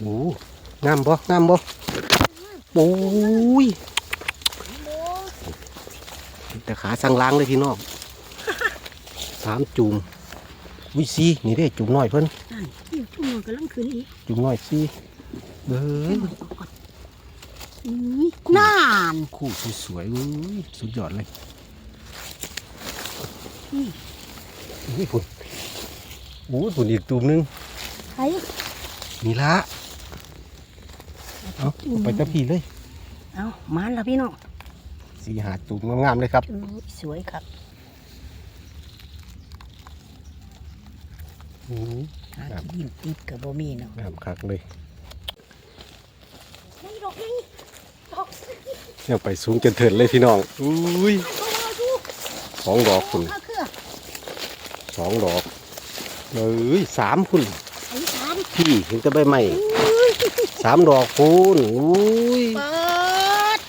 โอ้งามบ่งามบ่โอ้ยแต่ขาสั่งล้างเลยพี่น้องสามจุ่มวิซีนี่เด้จุ่มน้อยเพิ่นนั่นอยู่ทุ่งนอนกำลังขึ้นอีกจุ่มน้อยซีเอ้ยนี่น่านคู่สวยๆอุ้ยสุดยอดเลยนี่พุ่นโอ้ยพุ่นอีกจุ่มหนึงไอ้นี่ละ เอาเอาไปตะพี่เลย เอามาแล้วพี่น้องสีหาจุ่มงามๆเลยครับเออสวยครับอืมหาที่ดินติดกับบ่มีเนาะงามคักเลยนี่ดอกนี่ดอกเนี่ยไปสูงจนเถิดเลยพี่น้อง อุ้ยเข้ามาดูสองดอกคุณข้าเครือสองดอกเอ้ยสามคุณไอ้สามพี่เห็นจะใบใหม่ สามดอกคุณอุ้ยเปิด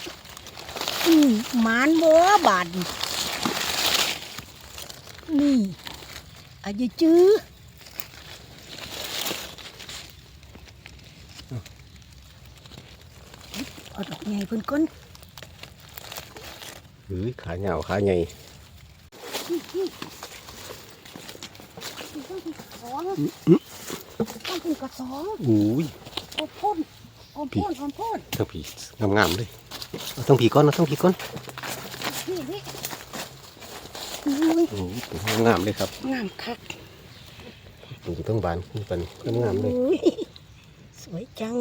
อืมหมานบัวบาดนี่อาจจะจื้อเอาดอกใหญ่เพิ่นก้นเฮ้ยขาเหงาขาใหญ่สองต้องเป็นกระสองอุ้ย โอ้พ่นโอ้พ่นโอ้พ่นทั้งผีงามๆเลยเอาทั้งผีก้อนเอาทั้งผีก้อนนี่นี่อุ้ยโอ้ยงามเลยครับงามคักอยู่ทั้งบานขึ้นเป็นงามๆเลยอุ้ยสวยจัง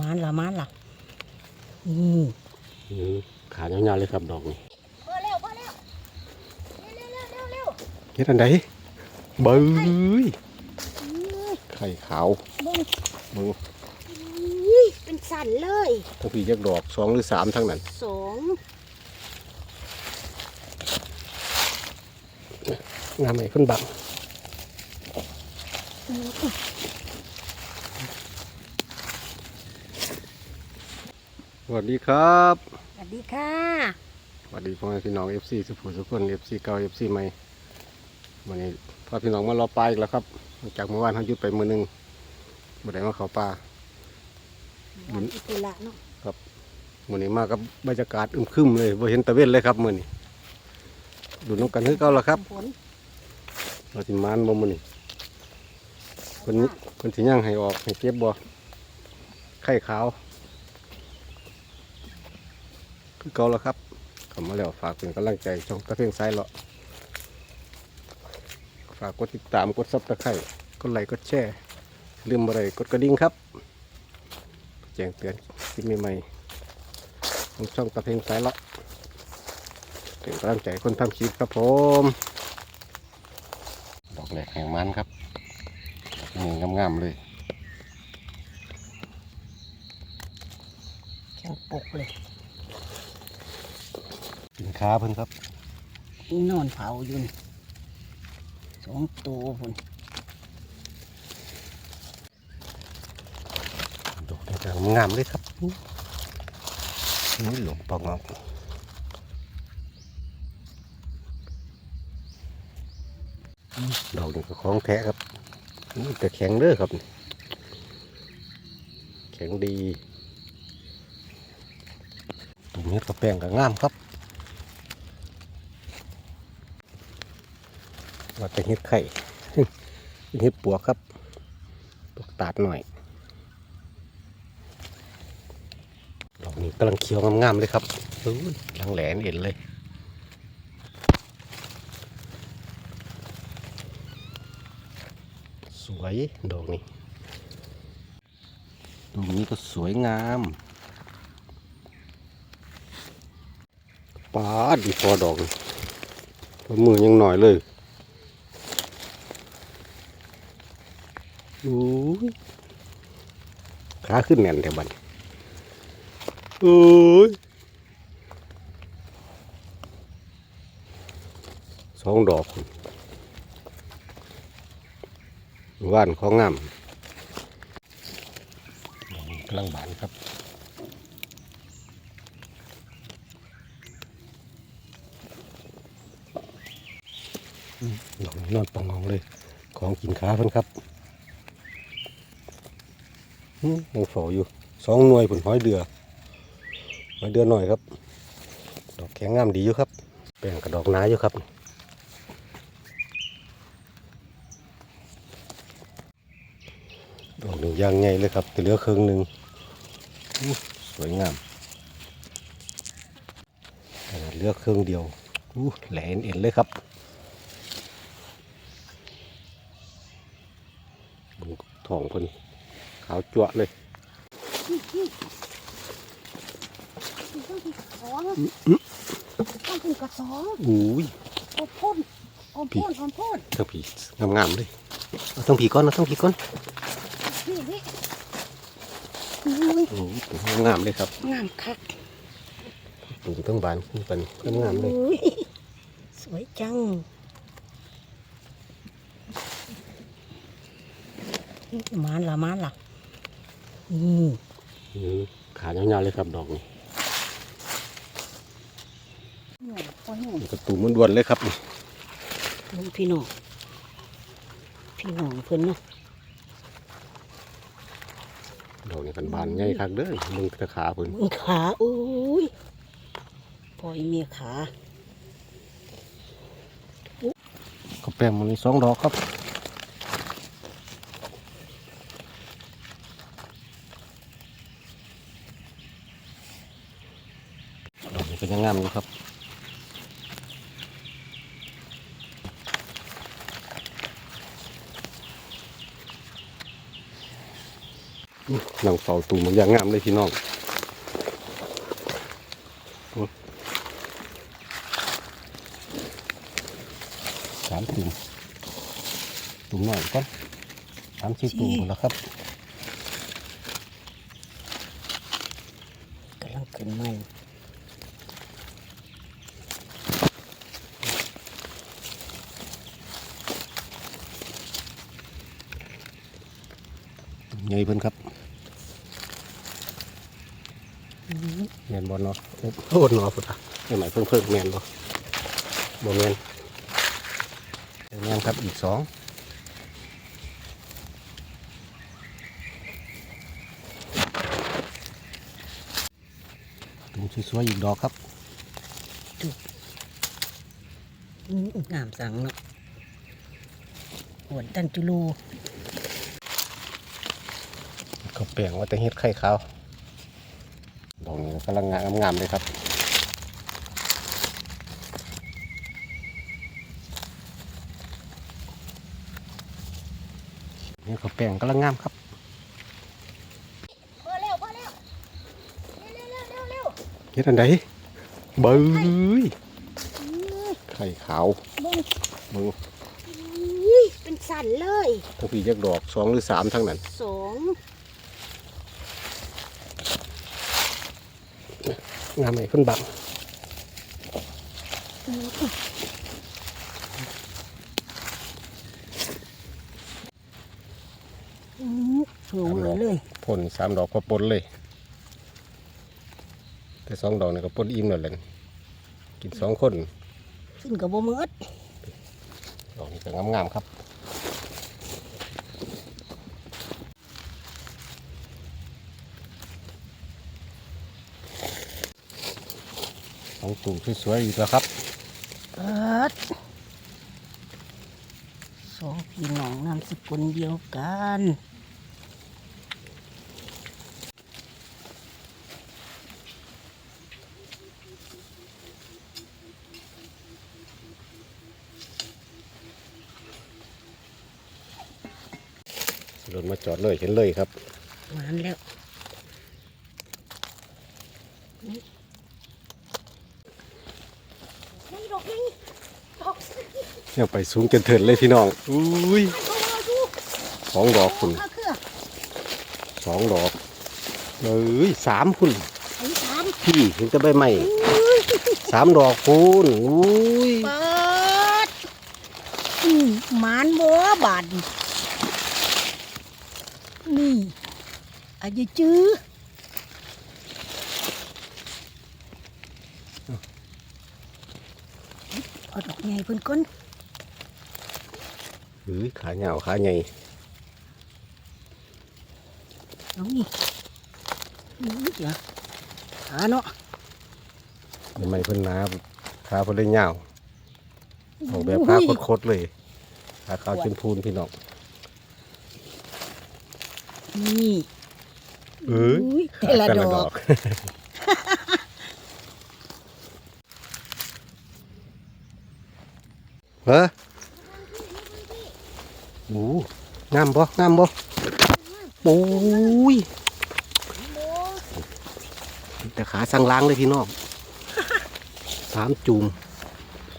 มานละมานละนี่อืมขายาวๆเลยครับดอกนี้พอแล้วพอแล้วเร็วเร็วเร็วเร็วเฮ็ดอันใด เบ้ยอุ้ยไข่ขาวเบิ่งมึงอุ้ยเป็นสันเลยทั้งผียักดอกสองหรือสามทั้งนั้นสองงามไหมคนบังสวัสดีครับ สวัสดีค่ะ สวัสดีพ่อแม่พี่น้อง FC สุภูสุขคน FC เก่า FC ใหม่วันนี้ พ่อพี่น้องมารอปลาอีกแล้วครับหลังจากเมื่อวานเขาหยุดไปมือหนึงบ่ได้มาเขาปลาวันอิตุละเนาะมื้อนี้มากับบรรยากาศอึมครึมเลยบ่เห็นตะเวนเลยครับมื้อนี้ดูน้ำกันคือเก่าแล้วครับผลเราสิมานบ่มื้อนี้เพิ่นเพิ่นสิย่างให้ออกให้เก็บบ่ไข่ขาวคือเก่าแล้วครับเข้ามาแล้วฝากเป็นกำลังใจช่องตะเพียงซ้ายเลาะ ฝากกดติดตามกดซับตะไคร่กดไลค์กดแชร์ลืมอะไรกดกระดิ่งครับ แจ้งเตือนคลิปใหม่ๆของช่องตะเพียงซ้ายเลาะเป็นกำลังใจคนทำคลิปครับผม ดอกแหลกแห่งมันครับนี่งามๆเลยแข็งปกเลยกินค้าเพิ่นครับ นอนเผาอยู่นี่ สองตัวพุ่นดอกต่างงามเลยครับนี่หลงปองออกดอกนี่ก็ของแท้ครับนี่แต่แข็งเด้อครับ แข็งดีตุ่มเม็ดกระแป้งก็งามครับ ว่าแต่เห็ดไข่เห็ดปัวกครับปวกตาดหน่อยดอกนี้กำลังเขียวงามๆเลยครับอู้ยลังแหลนเห็นเลยสวยดอกนี้ดอกนี้ก็สวยงามปาดีพอดอกมือยังหน่อยเลย อู้ยขาขึ้นแน่นแถวบัดนโอ้ยสองดอกว่านของงามกำลังบานครับดอกนี้นอนปองงองเลย ของกินขาเพิ่นครับอืม ยังฝออยู่สองหน่วยผลห้อยเดือห้อยเดือหน่อยครับ ดอกแข็งงามดีอยู่ครับแป้งกับดอกหนาอยู่ครับดอกหนึ่งยางไงเลยครับแต่เหลือครึ่งหนึ่งสวยงามเหลือครึ่งเดียวอู้แหลนเอ็นเลยครับทองเพิ่น ขาวจั่วะเลยต้องกินกระสองอุ้ยอมพ่นอมพ่นอมพ่นทั้งผีงามๆเลยเอาทั้งผีก้อนเอาทั้งผีก้อนนี่นี่อุ้ยโอ้โหงามๆเลยครับงามคักปลูกทั้งบานขึ้นเป็นงามๆเลยอุ้ยสวยจังมานละมานละ อืมอืมขายาวๆเลยครับดอกนี้หน่อยพอหน่อยนี่กระตูมันด่วนเลยครับนี่ลุงพี่น้องพี่น้องเพิ่นเนาะดอกนี้กันบานใหญ่คักเด้อมึงตะขาเพิ่นมึงขาอุ้ยปล่อยเมียขาก็แป้งมันมีสองดอกครับดอกนี้ก็ยังงามอยู่ครับอื้อนั่งเฝ้าตูมันอย่างงามเลยพี่น้องสามตุ่มตุ่มหน่อยก่อนสามสี่ตุ่มหมดแล้วครับ กำลังขึ้นใหม่ ใหญ่เพิ่นครับ แมนบอลเนาะโอ้โหเนาะพุทธะไม่หมายเพิ่งเพิ่มแมนบ่บ่แมนแมนครับอีกสองตุ่มสวยๆอีกดอกครับอืมงามสังเนาะหวนตันจุลูเขาแปลงว่าแต่เฮ็ดไข่ขาวด อกนี้กำลังงามงามๆเลยครับนี่เขาแปลงกำลังงามครับพอแล้วพอแล้วเร็วเร็วเร็วเร็วเฮ็ดอันใดเบ้ยไข่ขาวเบิ่งมึงอุ้ยเป็นสันเลยทั้งพี่ยักดอกสองหรือสามทั้งนั้นสอง งามไหมเพิ่นบังอืมสวยเลยผลสามดอกก็ปนเลย แต่สองดอกนี่ก็ปนอิ่มแล้วแหละกินสองคนขึ้นกับบ่มืดดอกนี้ก็งามๆครับ สองตุ่มสวยๆอีกแล้วครับเปิดสองพี่น้องนามสกุลเดียวกันรถมาจอดเลยเห็นเลยครับ มานแล้วนี่ดอกนี่ดอก เนี่ยไปสูงจนเถินเลยพี่น้องอุ้ยเอาดูสองดอกคุณเอาเครือสองดอกเอ้ยสามคุณอันนี้สามพี่เห็นจะใบใหม่สามดอกคุณอุ้ยเปิดอืมหมานบัวบาดนี่อาจจะจื้อเอาดอกใหญ่เพิ่นก้น หรือขาเหงาขาใหญ่เอานี่นี่เดี๋ยวขาเนาะทำไมเพิ่นหนาขาเพิ่นเลยเหงาออกแบบขาโคตรๆเลยขาขาวจนพูนพี่น้องนี่เอ้ยยแต่ละดอกเฮ้อ โอ้งามบ่งามบ่โอ้ยแต่ขาสั่งล้างเลยพี่น้องสามจุ่ม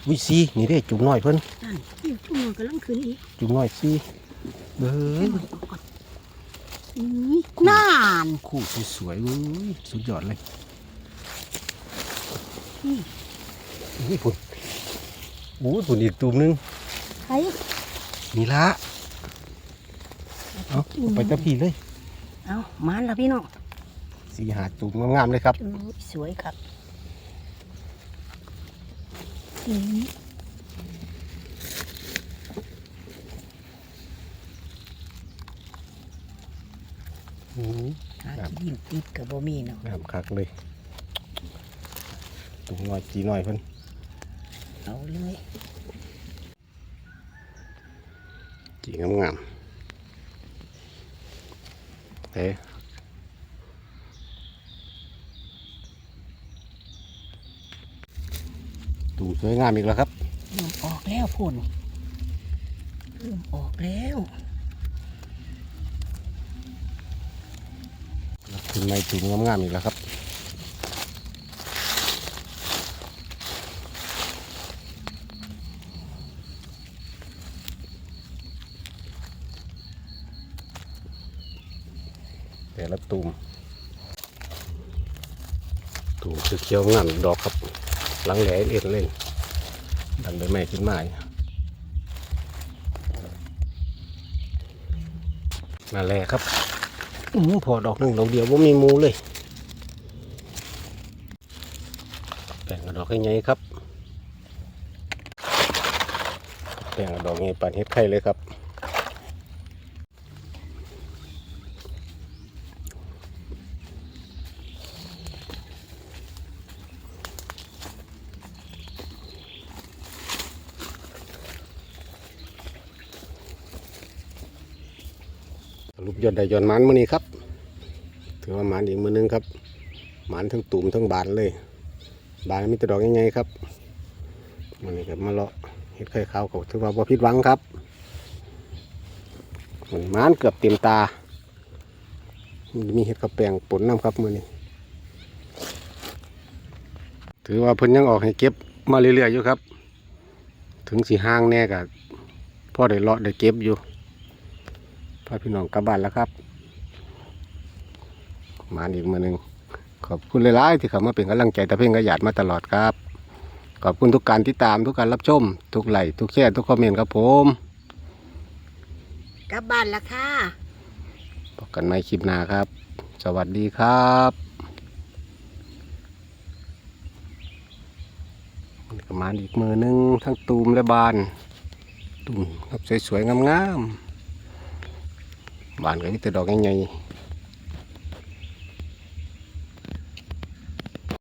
วิซีนี่ได้จุ่มน้อยเพิ่นนั่นนี่ชุ่มกำลังขึ้นอีกจุ่มน้อยซีเอ้ยนี่น่านคู่สวยๆเว้ยสุดยอดเลยนี่พุ่นโอ้ยพุ่นอีกตุ่มหนึงใครนี่ละ เอาเอาไปตะพีเลย เอามันละพี่น้องสีหาจุ่มงามๆเลยครับอุ๊ยสวยครับอืมอืมหาที่ดินติดกับบ่มีเนาะงามคักเลยตุ่มน้อยจีน้อยเพิ่นเอาเลยจีงามๆ เอ๊ะตุ่มสวยงามอีกแล้วครับเริ่มออกแล้วพุ่นเริ่มออกแล้วถึงในตุ่มงามๆอีกแล้วครับ แต่ละตุ่มตุ่มเขียวงามดอกครับหลังแหลเอ็นเล่นดันใบไม้ขึ้นมานั่นแลครับอืมพอดอกหนึ่งดอกเดียวว่ามีมูเลยแบ่งกับดอกใหญ่ๆครับแบ่งกับดอกใหญ่ปานเฮ็ดไข่เลยครับ สรุปยอดได้ยอดมันมื้อนี้ครับ ถือว่ามานอีกมือนึงครับหมานทั้งตุ่มทั้งบานเลย บานมีแต่ดอกใหญ่ๆครับมันนี้ก็มาเลาะเห็ดไข่ขาวก็ถือว่าบ่ผิดหวังครับมันหมานเกือบเต็มตา มีเห็ดกระแปงปนน้ำครับมือนี้ ถือว่าเพิ่นยังออกให้เก็บมาเรื่อยๆอยู่ครับ ถึงสีห้างแน่กับพ่อได้เลาะได้เก็บอยู่ พาพี่น้องกลับบ้านแล้วครับ มาอีกมือหนึ่งขอบคุณหลายๆที่เข้ามาเป็นกำลังใจตะเพ่งกระหยาดมาตลอดครับ ขอบคุณทุกการติดตามทุกการรับชม ทุกไลค์ทุกแชร์ทุกคอมเมนต์ครับผมกลับบ้านละค่ะพบกันใหม่คลิปหน้าครับ สวัสดีครับนี่ก็มาอีกมือหนึงทั้งตูมและบานตูมครับสวยๆงามๆ บานก็มีแต่ดอกใหญ่ๆ